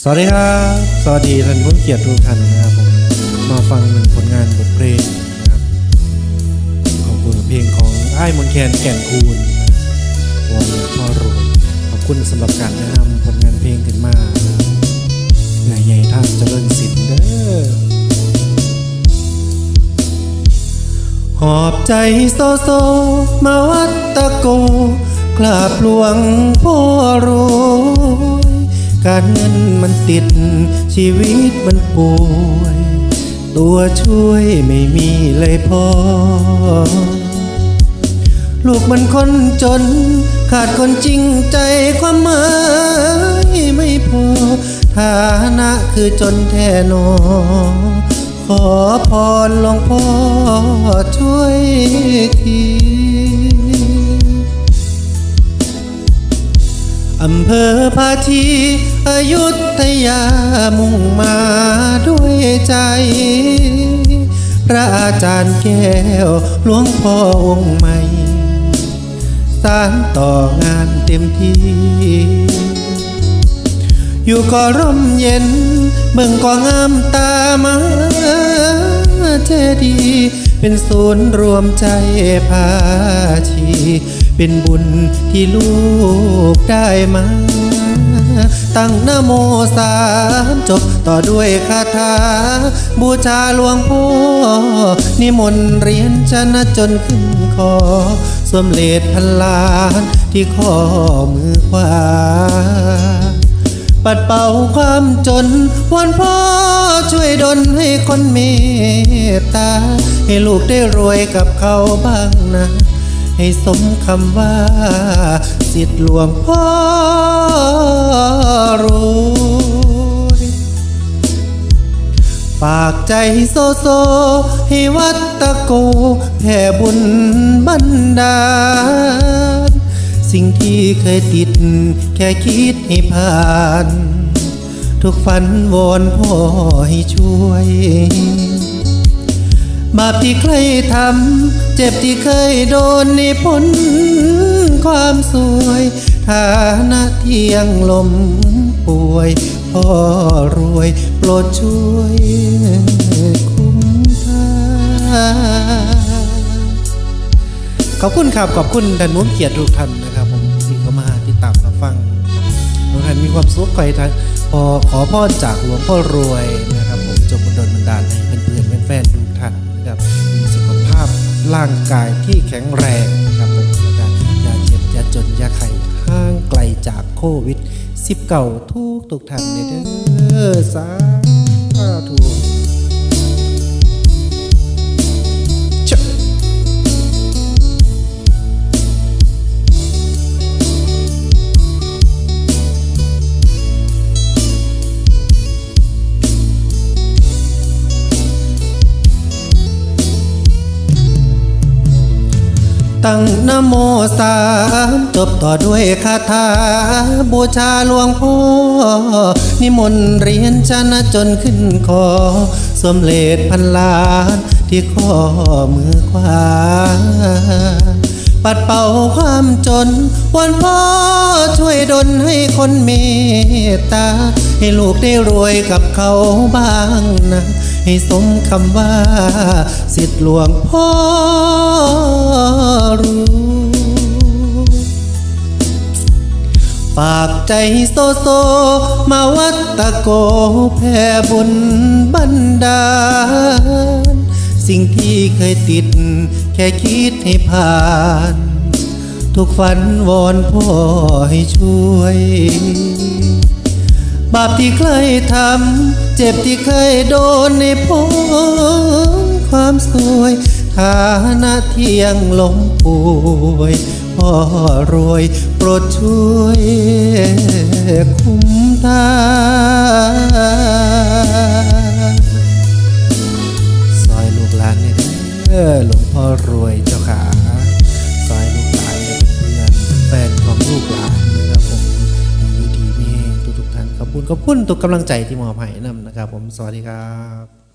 สวัสดีครับสวัสดีท่านผู้เกียรติทุกท่านนะครับผมมาฟังหนึ่งผลงานบทเพลงนะครับของเพลงของไอ้มนแคนแก่นคูณนวงพ่อรวยขอบคุณสำหรับการแนะนำผลงานเพลงขึ้นมาใหญ่ๆท่านเจริญศิลป์เด้อหอบใจโซโซ มาวัดตะโกกราบหลวงพ่อรวย การเงินมันติด ชีวิตมันป่วย ตัวช่วยไม่มีเลยพอ ลูกมันคนจน ขาดคนจริงใจความหมายไม่พอ ฐานะคือจนแท่นอ ขอพรหลวงพ่อช่วยที อำเภอพาทีอายุธยามุ่งมาด้วยใจ พระอาจารย์แก้วหลวงพ่อองค์ใหม่ สารต่องานเต็มที่ อยู่ก็ร่มเย็นเบิ่งก็งามตามาเจดีย์เป็นศูนย์รวมใจพาชี เป็นบุญที่ลูกได้มา ตั้งนโมสามจบต่อด้วยคาถา บูชาหลวงพ่อ นิมนต์เรียนชนะจนขึ้นคอสวมเลดพันล้านที่ข้อมือขวา ปัดเป่าความจนวันพ่อช่วยดลให้คนเมตตา ให้ลูกได้รวยกับเขาบ้างนะ ให้สมคำว่า สิทธิหลวงพ่อรวยฝากใจโซโซ ให้วัดตะโกแผ่บุญบันดาล สิ่งที่เคยติด แค่คิดให้ผ่าน ทุกฝันวอนพ่อให้ช่วย บาปที่เคยทำ เจ็บที่เคยโดนในผลความสวยฐานะเที่ยงลมป่วยพ่อรวยโปรดช่วยคุ้มทาขอบคุณครับขอบคุณท่านมุ้นเกียรติทุกท่านนะครับผมที่เข้ามาติดตามรับฟังทุกท่านมีความสุขใครทางพอขอพรจากหลวงพ่อรวยนะครับผมจงบนดลบันดาลให้างกายที่แข็งแรงครับผมนะครับอย่าเจ็บอย่าจนอย่าไข้ห่างไกลจากโควิด19ทุกทุกท่านเด้อสาธุ ตั้งนโมสามจบต่อด้วยคาถาบูชาหลวงพ่อ นิมนต์เรียนชนะจนขึ้นคอ สมเลดพันล้านที่ข้อมือขวา ปัดเป่าความจนวันพ่อช่วยดลให้คนเมตตา ให้ลูกได้รวยกับเขาบ้างนะ ให้สมคำว่า สิทธิหลวงพ่อรู้ฝากใจโซโซ มาวัดตะโกแผ่บุญบันดาล สิ่งที่เคยติด แค่คิดให้ผ่าน ทุกฝันวอนพ่อให้ช่วย บาปที่เคยทำ เจ็บที่เคยโดนในพ้นความสวยฐานะเที่ยงล้มป่วยพ่อรวยโปรดช่วยคุ้มทาง อหลวงพ่อรวยเจ้าขาซอยลูกหลานเป็นเพื่อนเป็นแฟนของลูกหลานนะครับผมยู่ดีมีทุกทุกท่านขอบคุณขอบคุณทุกกำลังใจที่มอบให้นำนะครับ ผมสวัสดีครับ